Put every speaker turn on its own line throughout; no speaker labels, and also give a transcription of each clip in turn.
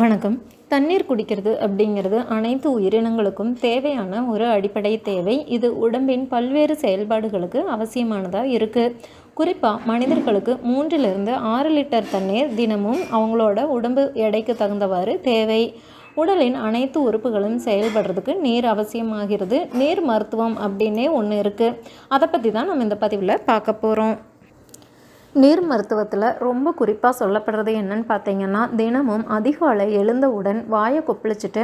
வணக்கம். தண்ணீர் குடிக்கிறது அப்படிங்கிறது அனைத்து உயிரினங்களுக்கும் தேவையான ஒரு அடிப்படை தேவை. இது உடம்பின் பல்வேறு செயல்பாடுகளுக்கு அவசியமானதாக இருக்குது குறிப்பாக மனிதர்களுக்கு மூன்றிலிருந்து ஆறு லிட்டர் தண்ணீர் தினமும் அவங்களோட உடம்பு எடைக்கு தகுந்தவாறு தேவை. உடலின் அனைத்து உறுப்புகளும் செயல்படுறதுக்கு நீர் அவசியமாகிறது. நீர் மருத்துவம் அப்படின்னே ஒன்று இருக்குது அதை பற்றி தான் நம்ம இந்த பதிவில் பார்க்க போகிறோம் நீர் மருத்துவத்தில் ரொம்ப குறிப்பாக சொல்லப்படுறது என்னன்னு பார்த்தீங்கன்னா தினமும் அதிகாலை எழுந்தவுடன் வாயை கொப்பளிச்சுட்டு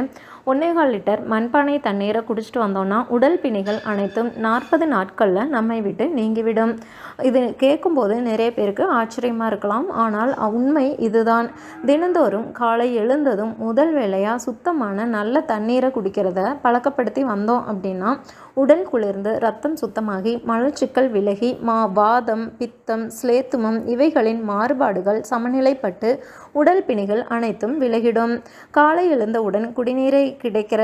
ஒன்னேகால் லிட்டர் மண்பானை தண்ணீரை குடிச்சிட்டு வந்தோம்னா உடல் பிணிகள் அனைத்தும் நாற்பது நாட்களில் நம்மை விட்டு நீங்கிவிடும். இது கேட்கும்போது நிறைய பேருக்கு ஆச்சரியமாக இருக்கலாம். ஆனால் உண்மை இதுதான். தினந்தோறும் காலை எழுந்ததும் முதல் வேலையாக சுத்தமான நல்ல தண்ணீரை குடிக்கிறத பழக்கப்படுத்தி வந்தோம் அப்படின்னா உடல் குளிர்ந்து ரத்தம் சுத்தமாகி மலச்சிக்கல் விலகி மா வாதம் பித்தம் ஸ்லேத்து ஸ்லேத்துமம் இவைகளின் மாறுபாடுகள் சமநிலைப்பட்டு உடல் பிணிகள் அனைத்தும் விலகிடும். காலை எழுந்தவுடன் குடிநீரை கிடைக்கிற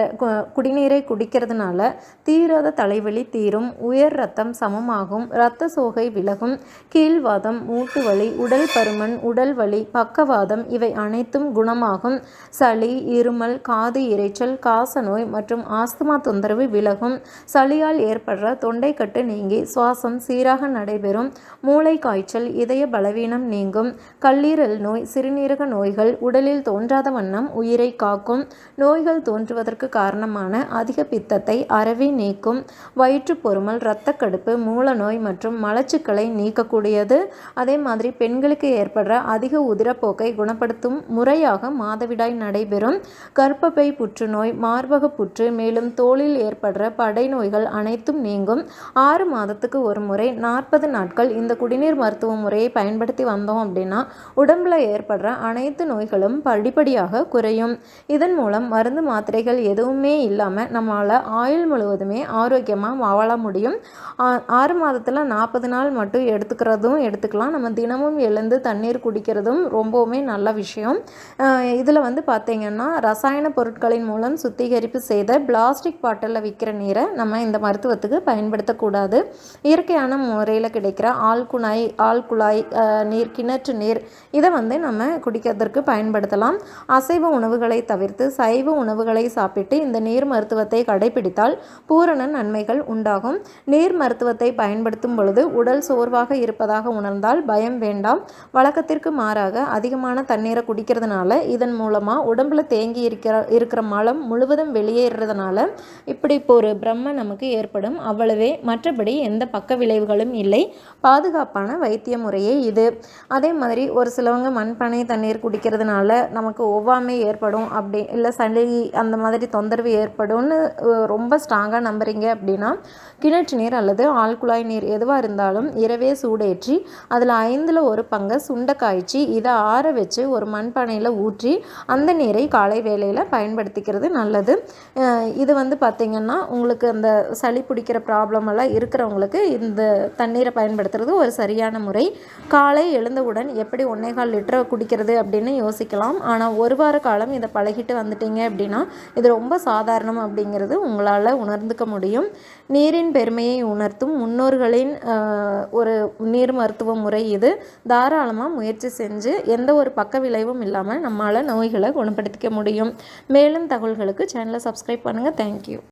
குடிநீரை குடிக்கிறதுனால தீராத தலைவலி தீரும் உயர் ரத்தம் சமமாகும் இரத்த சோகை விலகும் கீழ்வாதம் மூட்டு வலி உடல் பருமன் உடல் வலி பக்கவாதம் இவை அனைத்தும் குணமாகும். சளி இருமல் காது இறைச்சல் காசநோய் மற்றும் ஆஸ்துமா தொந்தரவு விலகும். சளியால் ஏற்படுற தொண்டைக்கட்டு நீங்கி சுவாசம் சீராக நடைபெறும். மூளை காய்ச்சல் இதய பலவீனம் நீங்கும். கல்லீரல் நோய் சிறுநீரக நோய்கள் உடலில் தோன்றாத வண்ணம் உயிரை காக்கும். நோய்கள் தோன்றுவதற்கு காரணமான அதிக பித்தத்தை அறவே நீக்கும். வயிற்று பொறுமல் இரத்தக்கடுப்பு மூலநோய் மற்றும் மலச்சுக்களை நீக்கக்கூடியது. அதே மாதிரி பெண்களுக்கு ஏற்படுற அதிக உதிரப்போக்கை குணப்படுத்தும் முறையாக மாதவிடாய் நடைபெறும். கர்ப்பப்பை புற்றுநோய் மார்பக புற்று மேலும் தோலில் ஏற்படுற படை நோய்கள் அனைத்தும் நீங்கும். ஆறு மாதத்துக்கு ஒரு முறை நாற்பது நாட்கள் இந்த குடிநீர் மருத்துவ முறை முறையை பயன்படுத்தி வந்தோம் அப்படின்னா உடம்புல ஏற்படுற அனைத்து நோய்களும் படிப்படியாக குறையும். இதன் மூலம் மருந்து மாத்திரைகள் எதுவுமே இல்லாமல் நம்மளால் ஆயுள் முழுவதுமே ஆரோக்கியமாக வாழ முடியும். ஆறு மாதத்தில் நாற்பது நாள் மட்டும் எடுத்துக்கிறதும் எடுத்துக்கலாம். நம்ம தினமும் எழுந்து தண்ணீர் குடிக்கிறதும் ரொம்பவுமே நல்ல விஷயம். இதில் வந்து பார்த்திங்கன்னா ரசாயன பொருட்களின் மூலம் சுத்திகரிப்பு செய்த பிளாஸ்டிக் பாட்டிலில் விற்கிற நீரை நம்ம இந்த மருத்துவத்துக்கு பயன்படுத்தக்கூடாது. இயற்கையான முறையில் கிடைக்கிற ஆழ்குழாய் குழாய் நீர் கிணற்று நீர் இதை வந்து நம்ம குடிக்கிறதற்கு பயன்படுத்தலாம். அசைவ உணவுகளை தவிர்த்து சைவ உணவுகளை சாப்பிட்டு இந்த நீர் மருத்துவத்தை கடைபிடித்தால் பூரண நன்மைகள் உண்டாகும். நீர் மருத்துவத்தை பயன்படுத்தும் பொழுது உடல் சோர்வாக இருப்பதாக உணர்ந்தால் பயம் வேண்டாம். வழக்கத்திற்கு மாறாக அதிகமான தண்ணீரை குடிக்கிறதுனால இதன் மூலமாக உடம்புல தேங்கி இருக்கிற இருக்கிற மலம் முழுவதும் வெளியேறதுனால இப்படி இப்போ ஒரு பிரம்ம நமக்கு ஏற்படும். அவ்வளவே. மற்றபடி எந்த பக்க விளைவுகளும் இல்லை. பாதுகாப்பான வைத்திய முறையே இது. அதே மாதிரி ஒரு சிலவங்க மண்பானை தண்ணீர் குடிக்கிறதுனால நமக்கு ஒவ்வாமை ஏற்படும். அப்படி இல்லை சளி அந்த மாதிரி தொந்தரவு ஏற்படும்னு ரொம்ப ஸ்ட்ராங்காக நம்புறீங்க அப்படின்னா கிணற்று நீர் அல்லது ஆழ்குழாய் நீர் எதுவாக இருந்தாலும் இரவே சூடேற்றி அதில் ஐந்தில் ஒரு பங்கை சுண்டை காய்ச்சி இதை ஆற வச்சு ஒரு மண்பானையில் ஊற்றி அந்த நீரை காலை வேளையில் பயன்படுத்திக்கிறது நல்லது. இது வந்து பார்த்திங்கன்னா உங்களுக்கு அந்த சளி பிடிக்கிற ப்ராப்ளம் எல்லாம் இருக்கிறவங்களுக்கு இந்த தண்ணீரை பயன்படுத்துறது ஒரு சரியான முறை. காலை எழுந்தவுடன் எப்படி ஒன்றே கால் லிட்டரை குடிக்கிறது அப்படின்னு யோசிக்கலாம். ஆனால் ஒரு வார காலம் இதை பழகிட்டு வந்துட்டீங்க அப்படின்னா இது ரொம்ப சாதாரணம் அப்படிங்கிறது உங்களால் உணர்ந்துக்க முடியும். நீரின் பெருமையை உணர்த்தும் முன்னோர்களின் ஒரு நீர் மருத்துவ முறை இது. தாராளமாக முயற்சி செஞ்சு எந்த ஒரு பக்க விளைவும் இல்லாமல் நம்மளால் நோய்களை குணப்படுத்திக்க முடியும். மேலும் தகவல்களுக்கு சேனலை சப்ஸ்கிரைப் பண்ணுங்கள் தேங்க்யூ